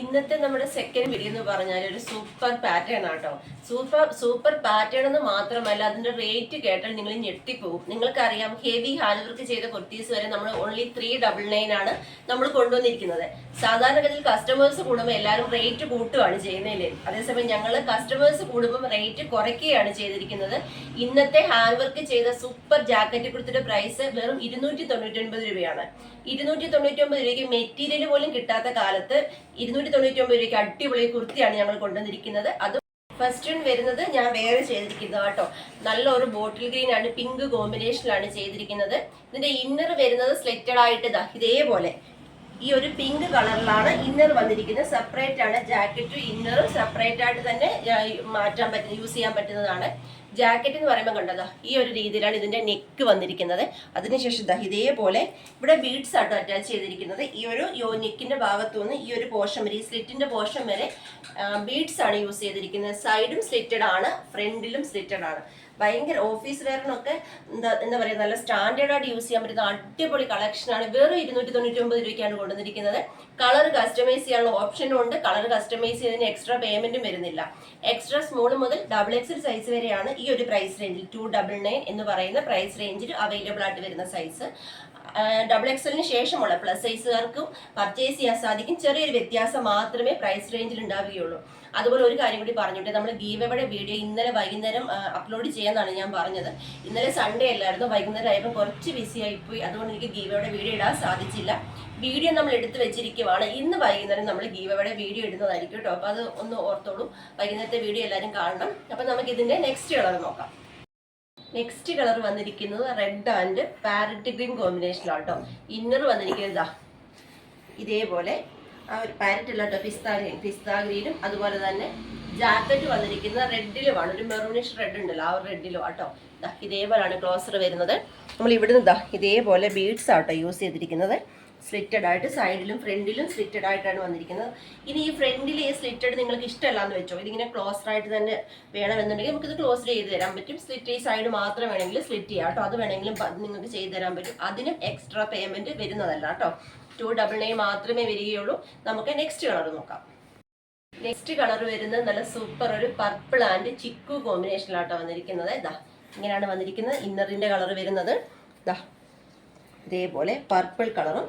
ഇന്നത്തെ നമ്മുടെ second video എന്ന് പറഞ്ഞാൽ ഒരു സൂപ്പർ പാറ്റേൺ ആട്ടോ. സൂപ്പർ സൂപ്പർ പാറ്റേൺ എന്ന് മാത്രമല്ല അതിന്റെ റേറ്റ് കേട്ടാൽ നിങ്ങൾ ഞെട്ടിപ്പോവും. നിങ്ങൾക്കറിയാം ഹെവി ഹാൻഡ് വർക്ക് ചെയ്ത കുർത്തീസ് വരെ നമ്മൾ ഓൺലി ത്രീ ഡബിൾ നയൻ ആണ് നമ്മൾ കൊണ്ടുവന്നിരിക്കുന്നത്. സാധാരണഗതിയിൽ കസ്റ്റമേഴ്സ് കൂടുമ്പോൾ എല്ലാവരും റേറ്റ് കൂട്ടുകയാണ് ചെയ്യുന്നതിൽ അതേസമയം ഞങ്ങൾ കസ്റ്റമേഴ്സ് കൂടുമ്പോൾ റേറ്റ് കുറയ്ക്കുകയാണ് ചെയ്തിരിക്കുന്നത്. ഇന്നത്തെ ഹാൻഡ് വർക്ക് ചെയ്ത സൂപ്പർ ജാക്കറ്റ് കുർത്തിയുടെ പ്രൈസ് വെറും ഇരുന്നൂറ്റി തൊണ്ണൂറ്റി രൂപയാണ്. ഇരുന്നൂറ്റി തൊണ്ണൂറ്റി രൂപയ്ക്ക് മെറ്റീരിയൽ പോലും കിട്ടാത്ത കാലത്ത് ഇരുന്നൂറ്റി തൊണ്ണൂറ്റി ഒമ്പത് രൂപയ്ക്ക് അടിപൊളി കുർത്തിയാണ് ഞങ്ങൾ കൊണ്ടുവന്നിരിക്കുന്നത്. അത് ഫസ്റ്റ് വരുന്നത് ഞാൻ വേറെ ചെയ്തിരിക്കുന്നത് കേട്ടോ. നല്ല ഒരു ബോട്ടിൽ ഗ്രീൻ ആണ് പിങ്ക് കോമ്പിനേഷനിലാണ് ചെയ്തിരിക്കുന്നത്. ഇതിന്റെ ഇന്നർ വരുന്നത് സ്ലെറ്റഡ് ആയിട്ട് ദാ ഇതേപോലെ. ഈ ഒരു പിങ്ക് കളറിലാണ് ഇന്നർ വന്നിരിക്കുന്നത്. സെപ്പറേറ്റ് ആണ് ജാക്കറ്റും ഇന്നറും സെപ്പറേറ്റ് ആയിട്ട് തന്നെ മാറ്റാൻ പറ്റുന്ന യൂസ് ചെയ്യാൻ പറ്റുന്നതാണ്. ജാക്കറ്റ് എന്ന് പറയുമ്പോൾ കണ്ടതാ? ഈ ഒരു രീതിയിലാണ് ഇതിന്റെ നെക്ക് വന്നിരിക്കുന്നത്. അതിനുശേഷം ദാ ഇതേപോലെ ഇവിടെ ബീഡ്സ് ആണ് അറ്റാച്ച് ചെയ്തിരിക്കുന്നത്. ഈ ഒരു നെക്കിന്റെ ഭാഗത്തു നിന്ന് ഈ ഒരു പോർഷൻ വരെ ഈ സ്ലിറ്റിന്റെ പോർഷൻ വരെ ബീഡ്സ് ആണ് യൂസ് ചെയ്തിരിക്കുന്നത്. സൈഡും സ്ലിറ്റഡ് ആണ് ഫ്രണ്ടിലും സ്ലിറ്റഡ് ആണ്. ഭയങ്കര ഓഫീസ് വെയറിനൊക്കെ എന്താ എന്താ പറയുക നല്ല സ്റ്റാൻഡേർഡായിട്ട് യൂസ് ചെയ്യാൻ പറ്റുന്ന അടിപൊളി കളക്ഷനാണ് വെറും ഇരുന്നൂറ്റി തൊണ്ണൂറ്റി ഒമ്പത് രൂപയ്ക്കാണ് കൊണ്ടുവന്നിരിക്കുന്നത്. കളർ കസ്റ്റമൈസ് ചെയ്യാനുള്ള ഓപ്ഷനും ഉണ്ട്. കളർ കസ്റ്റമൈസ് ചെയ്തതിന് എക്സ്ട്രാ പേയ്മെന്റും വരുന്നില്ല. എക്സ്ട്രാ സ്മോൾ മുതൽ ഡബിൾ എക്സൽ സൈസ് വരെയാണ് ഒരു പ്രൈസ് റേഞ്ചിൽ ടു ഡബിൾ നയൻ എന്ന് പറയുന്ന പ്രൈസ് റേഞ്ചിൽ അവൈലബിൾ ആയിട്ട് വരുന്ന സൈസ് ഡബിൾ എക്സലിന് ശേഷമുള്ള പ്ലസ് സൈസുകാർക്കും പർച്ചേസ് ചെയ്യാൻ സാധിക്കും. ചെറിയൊരു വ്യത്യാസം മാത്രമേ പ്രൈസ് റേഞ്ചിൽ ഉണ്ടാവുകയുള്ളൂ. അതുപോലെ ഒരു കാര്യം കൂടി പറഞ്ഞിട്ട്. നമ്മൾ ഗീവയുടെ വീഡിയോ ഇന്നലെ വൈകുന്നേരം അപ്ലോഡ് ചെയ്യാന്നാണ് ഞാൻ പറഞ്ഞത്. ഇന്നലെ സൺഡേ അല്ലായിരുന്നു. വൈകുന്നേരം ആയപ്പോൾ കുറച്ച് ബിസി ആയിപ്പോയി. അതുകൊണ്ട് എനിക്ക് ഗീവയുടെ വീഡിയോ ഇടാൻ സാധിച്ചില്ല. വീഡിയോ നമ്മൾ എടുത്തു വെച്ചിരിക്കുവാണ്. ഇന്ന് വൈകുന്നേരം നമ്മൾ ഗീവയുടെ വീഡിയോ ഇടുന്നതായിരിക്കും കേട്ടോ. അപ്പോൾ അത് ഒന്ന് ഓർത്തോളൂ. വൈകുന്നേരത്തെ വീഡിയോ എല്ലാവരും കാണണം. അപ്പോൾ നമുക്ക് ഇതിന്റെ നെക്സ്റ്റ് കളർ നോക്കാം. നെക്സ്റ്റ് കളർ വന്നിരിക്കുന്നത് റെഡ് ആൻഡ് പാരറ്റ് ഗ്രീൻ കോമ്പിനേഷനിലാണ് കേട്ടോ ഇന്നർ വന്നിരിക്കുന്നത് ഇതാ ഇതേപോലെ ആ ഒരു പാരറ്റ് അല്ല കേട്ടോ പിസ്ത ഗ്രീനും. അതുപോലെ തന്നെ ജാക്കറ്റ് വന്നിരിക്കുന്ന റെഡിലുമാണ് ഒരു മെറൂണിഷ് റെഡ് ഉണ്ടല്ലോ ആ റെഡിലും ആട്ടോ ഇതേപോലെയാണ് ക്ലോസർ വരുന്നത്. നമ്മൾ ഇവിടുന്ന് ദാ ഇതേപോലെ ബീഡ്സ് ആട്ടോ യൂസ് ചെയ്തിരിക്കുന്നത്. സ്ലിറ്റഡ് ആയിട്ട് സൈഡിലും ഫ്രണ്ടിലും സ്ലിറ്റഡ് ആയിട്ടാണ് വന്നിരിക്കുന്നത്. ഇനി ഈ ഫ്രണ്ടിൽ ഈ സ്ലിറ്റഡ് നിങ്ങൾക്ക് ഇഷ്ടമല്ല എന്ന് വെച്ചോ ഇതിങ്ങനെ ക്ലോസർ ആയിട്ട് തന്നെ വേണമെന്നുണ്ടെങ്കിൽ നമുക്കിത് ക്ലോസ് ചെയ്ത് തരാൻ പറ്റും. സ്ലിറ്റ് ഈ സൈഡ് മാത്രം വേണമെങ്കിൽ സ്ലിറ്റ് ചെയ്യാം കേട്ടോ. അത് വേണമെങ്കിലും നിങ്ങൾക്ക് ചെയ്ത് തരാൻ പറ്റും. അതിനും എക്സ്ട്രാ പേയ്മെന്റ് വരുന്നതല്ല കേട്ടോ. ടു ഡബിൾ നയൻ മാത്രമേ വരികയുള്ളൂ. നമുക്ക് നെക്സ്റ്റ് കളർ നോക്കാം. നെക്സ്റ്റ് കളർ വരുന്നത് നല്ല സൂപ്പർ ഒരു പർപ്പിൾ ആൻഡ് ചിക്കു കോമ്പിനേഷനിലാട്ടോ വന്നിരിക്കുന്നത്. ഇതാ ഇങ്ങനെയാണ് വന്നിരിക്കുന്നത്. ഇന്നറിന്റെ കളർ വരുന്നത്. ഇതാ ഇതേപോലെ പർപ്പിൾ കളറും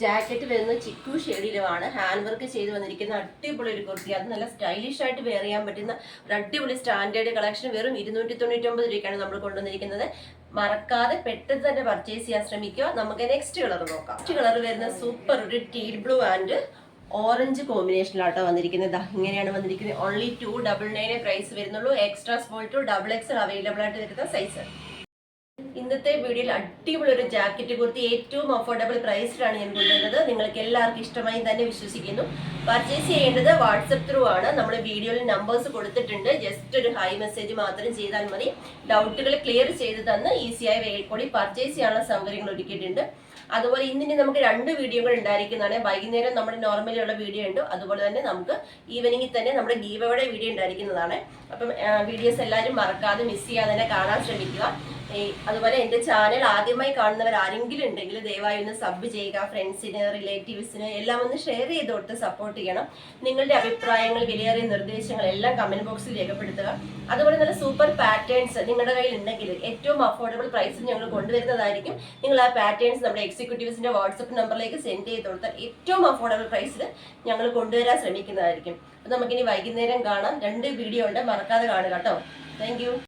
ജാക്കറ്റ് വരുന്നത് ചിക്കു ഷെയ്ഡിലുമാണ്. ഹാൻഡ് വർക്ക് ചെയ്ത് വന്നിരിക്കുന്ന അടിപൊളി ഒരു കുർത്തി. അത് നല്ല സ്റ്റൈലിഷ് ആയിട്ട് വെയർ ചെയ്യാൻ പറ്റുന്ന ഒരു അടിപൊളി സ്റ്റാൻഡേർഡ് കളക്ഷൻ വെറും ഇരുന്നൂറ്റി തൊണ്ണൂറ്റി ഒമ്പത് രൂപയ്ക്കാണ് നമ്മൾ കൊണ്ടുവന്നിരിക്കുന്നത്. മറക്കാതെ പെട്ടെന്ന് തന്നെ പർച്ചേസ് ചെയ്യാൻ ശ്രമിക്കുക. നമുക്ക് നെക്സ്റ്റ് കളർ നോക്കാം. നെക്സ്റ്റ് കളർ വരുന്ന സൂപ്പർ ഒരു ടീൽ ബ്ലൂ ആൻഡ് ഓറഞ്ച് കോമ്പിനേഷനിലാട്ടോ വന്നിരിക്കുന്നത്. ഇങ്ങനെയാണ് വന്നിരിക്കുന്നത്. Only two double nine price വരുന്നുള്ളൂ. Extra small to double X available ആയിട്ട് വരുന്ന സൈസ് ഇന്നത്തെ വീഡിയോയിൽ അടിപൊളി ഒരു ജാക്കറ്റ് കുർത്തി ഏറ്റവും അഫോർഡബിൾ പ്രൈസിലാണ് ഞാൻ കൊണ്ടുവരുന്നത് നിങ്ങൾക്ക് എല്ലാവർക്കും ഇഷ്ടമായി തന്നെ വിശ്വസിക്കുന്നു. പർച്ചേസ് ചെയ്യേണ്ടത് വാട്സപ്പ് ത്രൂ ആണ്. നമ്മൾ വീഡിയോയിൽ നമ്പേഴ്സ് കൊടുത്തിട്ടുണ്ട്. ജസ്റ്റ് ഒരു ഹൈ മെസ്സേജ് മാത്രം ചെയ്താൽ മതി. ഡൗട്ടുകൾ ക്ലിയർ ചെയ്ത് തന്ന് ഈസിയായി കൂടി പർച്ചേസ് ചെയ്യാനുള്ള സൗകര്യങ്ങൾ ഒരുക്കിയിട്ടുണ്ട്. അതുപോലെ ഇന്നിനി നമുക്ക് രണ്ട് വീഡിയോകൾ ഉണ്ടായിരിക്കുന്നതാണ്. വൈകുന്നേരം നമ്മുടെ നോർമലി ഉള്ള വീഡിയോ ഉണ്ട്. അതുപോലെ തന്നെ നമുക്ക് ഈവനിങ്ങിൽ തന്നെ നമ്മുടെ ഗീവയുടെ വീഡിയോ ഉണ്ടായിരിക്കുന്നതാണ്. അപ്പം വീഡിയോസ് എല്ലാവരും മറക്കാതെ മിസ് ചെയ്യാതെ തന്നെ കാണാൻ ശ്രമിക്കുക. അതുപോലെ എന്റെ ചാനൽ ആദ്യമായി കാണുന്നവർ ആരെങ്കിലും ഉണ്ടെങ്കിൽ ദയവായി ഒന്ന് സബ് ചെയ്യുക ഫ്രണ്ട്സിന് റിലേറ്റീവ്സിന് എല്ലാം ഒന്ന് ഷെയർ ചെയ്ത് കൊടുത്ത് സപ്പോർട്ട് ചെയ്യണം. നിങ്ങളുടെ അഭിപ്രായങ്ങൾ വിലയേറിയ നിർദ്ദേശങ്ങൾ എല്ലാം കമന്റ് ബോക്സിൽ രേഖപ്പെടുത്തുക. അതുപോലെ നല്ല സൂപ്പർ പാറ്റേൺസ് നിങ്ങളുടെ കയ്യിൽ ഉണ്ടെങ്കിൽ ഏറ്റവും അഫോർഡബിൾ പ്രൈസിൽ ഞങ്ങൾ കൊണ്ടുവരുന്നതായിരിക്കും. നിങ്ങൾ ആ പാറ്റേൺസ് നമ്മുടെ എക്സിക്യൂട്ടീവ്സിന്റെ വാട്സപ്പ് നമ്പറിലേക്ക് സെൻഡ് ചെയ്ത് കൊടുത്താൽ ഏറ്റവും അഫോർഡബിൾ പ്രൈസിൽ ഞങ്ങൾ കൊണ്ടുവരാൻ ശ്രമിക്കുന്നതായിരിക്കും. അപ്പോൾ നമുക്കിനി വൈകുന്നേരം കാണാം. രണ്ട് വീഡിയോ ഉണ്ട്. മറക്കാതെ കാണുക കേട്ടോ. താങ്ക്